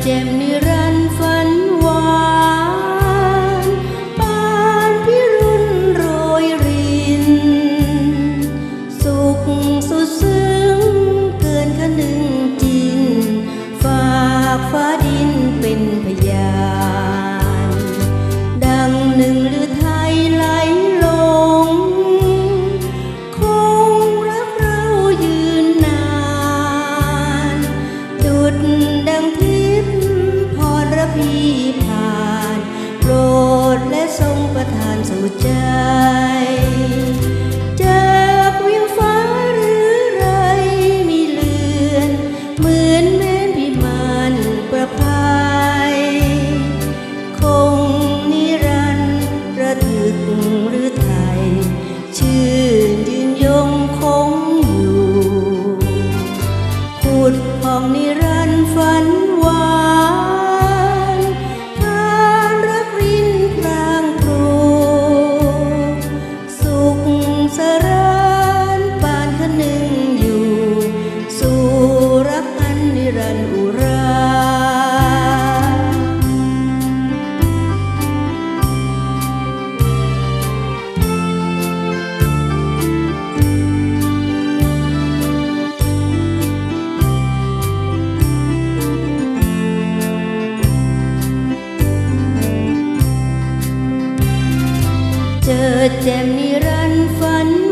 เจ็บนิร เจอแจ่มนิรันฝัน